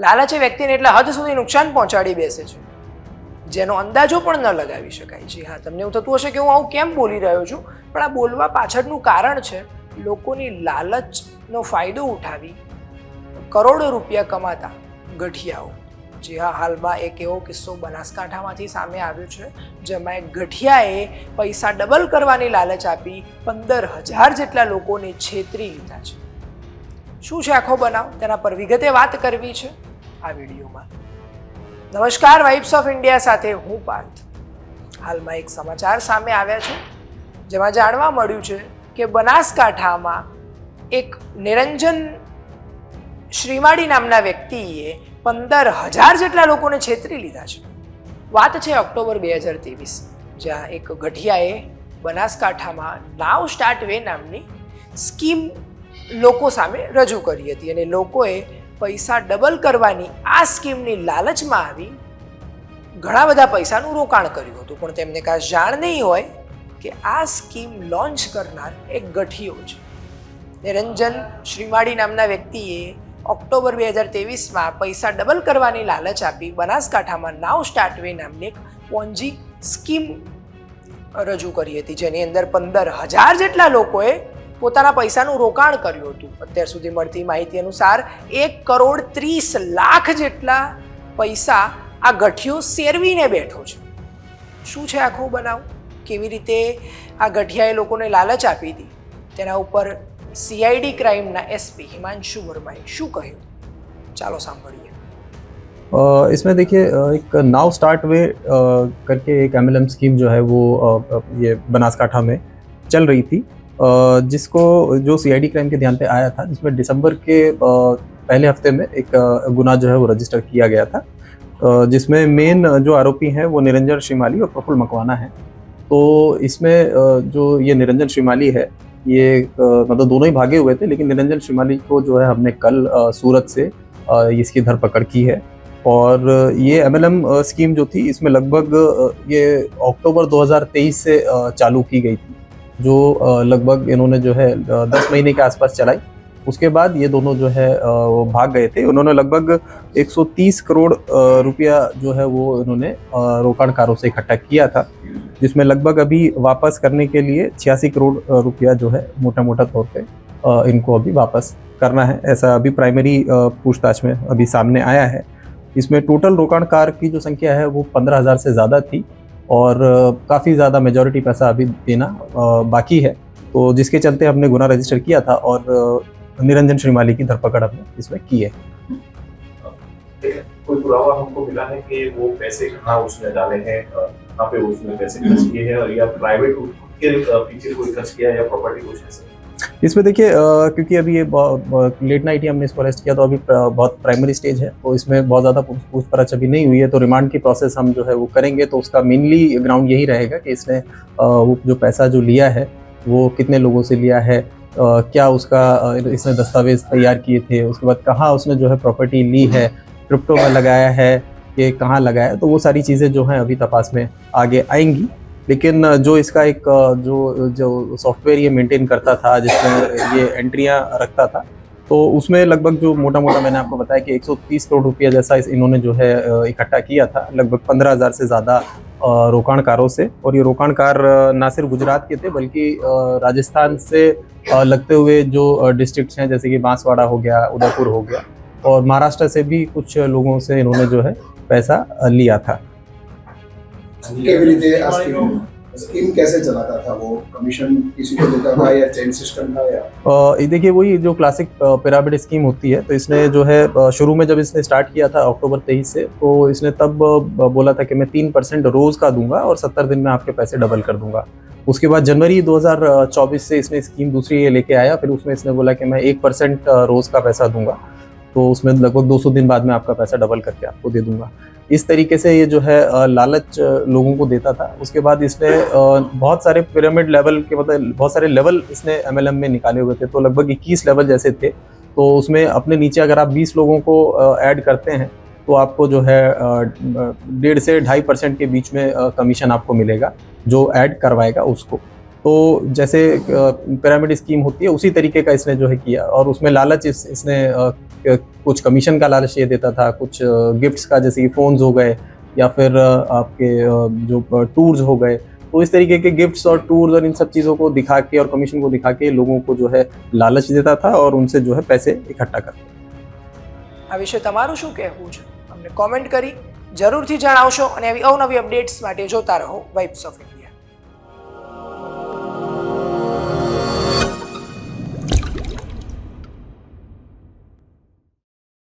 લાલચ એ વ્યક્તિને એટલે હદ સુધી નુકસાન પહોંચાડી બેસે છે. જેનો અંદાજો પણ ન લગાવી શકાય. છે હા, તમને એવું થતું હશે કે હું આવું કેમ બોલી રહ્યો છું? પણ આ બોલવા પાછળનું કારણ છે લોકોની લાલચનો ફાયદો ઉઠાવી કરોડો રૂપિયા કમાતા ગઠિયાઓ. જે હા, હાલમાં એક એવો કિસ્સો બનાસકાંઠામાંથી સામે આવ્યો છે, જેમાં એક ગઠિયાએ પૈસા ડબલ કરવાની લાલચ આપી પંદર હજાર જેટલા લોકોને છેતરી લીધા છે. શું છે આખો બનાવ? તેના પર વિગતે વાત કરવી છે? આ વિડીયોમાં. નમસ્કાર વાઇબ્સ ઓફ ઇન્ડિયા સાથે હું પાર્થ. હાલમાં એક સમાચાર સામે આવ્યા છે, જેમાં જાણવા મળ્યું છે કે બનાસકાંઠામાં એક નિરંજન શ્રીમાળી નામના વ્યક્તિએ પંદર હજાર જેટલા લોકોને છેતરી લીધા છે. વાત છે ઓક્ટોબર બે હજાર ત્રેવીસ, જ્યાં એક ગઠિયાએ બનાસકાંઠામાં નાવ સ્ટાર્ટ વે નામની સ્કીમ લોકો સામે રજૂ કરી હતી અને લોકોએ પૈસા ડબલ કરવાની આ સ્કીમની લાલચમાં આવી ઘણા બધા પૈસાનું રોકાણ કર્યું હતું. પણ તેમને કાંઈ જાણ નહીં હોય કે આ સ્કીમ લોન્ચ કરનાર એક ગઠિયો છે. નિરંજન શ્રીમાળી નામના વ્યક્તિએ ઓક્ટોબર બે હજાર તેવીસમાં પૈસા ડબલ કરવાની લાલચ આપી બનાસકાંઠામાં નાવ સ્ટાર્ટવે નામની એક પોન્જી સ્કીમ રજૂ કરી હતી. જેની અંદર પંદર હજાર જેટલા લોકોએ પોતાના પૈસાનું રોકાણ કર્યું હતું અત્યાર સુધી મળતી માહિતી અનુસાર એક કરોડ ત્રીસ લાખ જેટલા પૈસા આ ગઠિયો સેરવીને બેઠો છે શું છે આખો બનાવ કેવી રીતે આ ગઠિયાએ લોકોને લાલચ આપી હતી તેના ઉપર સીઆઈડી ક્રાઇમના એસપી હિમાંશુ વર્માએ શું કહ્યું ચાલો સાંભળીએ अ, इसमें देखिए अ, एक नाव स्टार्ट वे अ, करके एक एम स्कीम जो है वो अ, अ, ये बनासकांठा में चल रही थी अ, जिसको, जो सीआईडी क्राइम के ध्यान पे आया था, जिसमें दिसंबर के पहले हफ़्ते में एक गुना जो है वो रजिस्टर किया गया था। जिसमें मेन जो आरोपी हैं वो निरंजन श्रीमाली और प्रफुल मकवाना है। तो इसमें जो ये निरंजन श्रीमाली है, ये मतलब दोनों ही भागे हुए थे, लेकिन निरंजन श्रीमाली को जो है हमने कल सूरत से इसकी धरपकड़ की है। और ये एमएलएम स्कीम जो थी, इसमें लगभग ये अक्टूबर 2023 से चालू की गई थी। जो लगभग इन्होंने जो है दस महीने के आसपास चलाई। उसके बाद ये दोनों जो है वो भाग गए थे। उन्होंने लगभग 130 करोड़ रुपया जो है वो इन्होंने रोकाणकारों से इकट्ठा किया था, जिसमें लगभग अभी वापस करने के लिए छियासी करोड़ रुपया जो है मोटा मोटा तौर पे इनको अभी वापस करना है। ऐसा अभी प्राइमरी पूछताछ में अभी सामने आया है। इसमें टोटल रोकाणकार की जो संख्या है, वो पंद्रह हज़ार से ज़्यादा थी। और काफ़ी ज़्यादा मेजोरिटी पैसा अभी देना बाकी है। तो जिसके चलते हमने गुना रजिस्टर किया था और निरंजन श्रीमाली की धरपकड़ हमने इसमें की है। कोई पुरावा हमको मिला है कि वो पैसे कहाँ उसने डाले हैं कहाँ पे उसने पैसे खर्च किए हैं और या प्राइवेट के पीछे कोई खर्च किया है या प्रॉपर्टी कुछ ऐसा? इसमें देखिए क्योंकि अभी ये लेट नाइट ही हमने इसको अरेस्ट किया तो अभी बहुत प्राइमरी स्टेज है तो इसमें बहुत ज़्यादा पूछ- पूछपरछ अभी नहीं हुई है तो रिमांड की प्रोसेस हम जो है वो करेंगे तो उसका मेनली ग्राउंड यही रहेगा कि इसने वो जो पैसा जो लिया है, वो कितने लोगों से लिया है क्या उसका इसने दस्तावेज़ तैयार किए थे, उसके बाद कहाँ उसने जो है प्रॉपर्टी ली है क्रिप्टो में लगाया है कि कहाँ लगाया तो वो सारी चीज़ें जो हैं अभी तपास में आगे आएँगी। लेकिन जो इसका एक जो जो सॉफ्टवेयर ये मेंटेन करता था, जिसमें ये एंट्रियाँ रखता था तो उसमें लगभग जो मोटा मोटा मैंने आपको बताया कि 130 करोड़ रुपया जैसा इस इन्होंने जो है इकट्ठा किया था, लगभग पंद्रह हज़ार से ज़्यादा रोकाणकारों से। और ये रोकाणकार ना सिर्फ़ गुजरात के थे, बल्कि राजस्थान से लगते हुए जो डिस्ट्रिक्ट्स हैं, जैसे कि बांसवाड़ा हो गया, उदयपुर हो गया, और महाराष्ट्र से भी कुछ लोगों से इन्होंने जो है पैसा लिया था। કેવી રીતે આ સ્કીમ સ્કીમ कैसे चलाता था वो कमीशन किसी को देता था या चेन सिस्टम था या अ, ये देखिए वही जो क्लासिक पिरामिड स्कीम होती है तो इसने जो है अ, शुरू में जब इसने स्टार्ट किया था अक्टूबर तेईस से तो इसने तब अ, बोला था कि मैं तीन परसेंट रोज का दूंगा और सत्तर दिन में आपके पैसे डबल कर दूंगा उसके बाद जनवरी 2024 से इसने स्कीम दूसरी ये लेके आया फिर उसमें इसने बोला कि मैं एक परसेंट रोज का पैसा दूंगा तो उसमें लगभग 200 दिन बाद में आपका पैसा डबल करके आपको दे दूँगा। इस तरीके से ये जो है लालच लोगों को देता था। उसके बाद इसने बहुत सारे पिरामिड लेवल के मतलब बहुत सारे लेवल इसने एमएलएम में निकाले हुए थे। तो लगभग 21 लेवल जैसे थे। तो उसमें अपने नीचे अगर आप 20 लोगों को ऐड करते हैं तो आपको जो है डेढ़ से ढाई परसेंट के बीच में कमीशन आपको मिलेगा, जो ऐड करवाएगा उसको। तो जैसे पिरामिड स्कीम होती है उसी तरीके का इसने जो है किया और उसमें लालच इस, इसने अ, कुछ कमीशन का लालच ये देता था कुछ गिफ्ट्स का जैसे कि फ़ोन्स हो गए या फिर अ, आपके अ, जो टूर्स हो गए तो इस तरीके के गिफ्ट्स और टूर्स और इन सब चीज़ों को दिखा के और कमीशन को दिखा के लोगों को जो है लालच देता था और उनसे जो है पैसे इकट्ठा करता था આ વિશે તમારું શું કહેવું છે અમને કોમેન્ટ કરી જરૂરથી જણાવશો અને આવી અવનવી અપડેટ્સ માટે જોતા રહો વાઇબ્સ ઓફ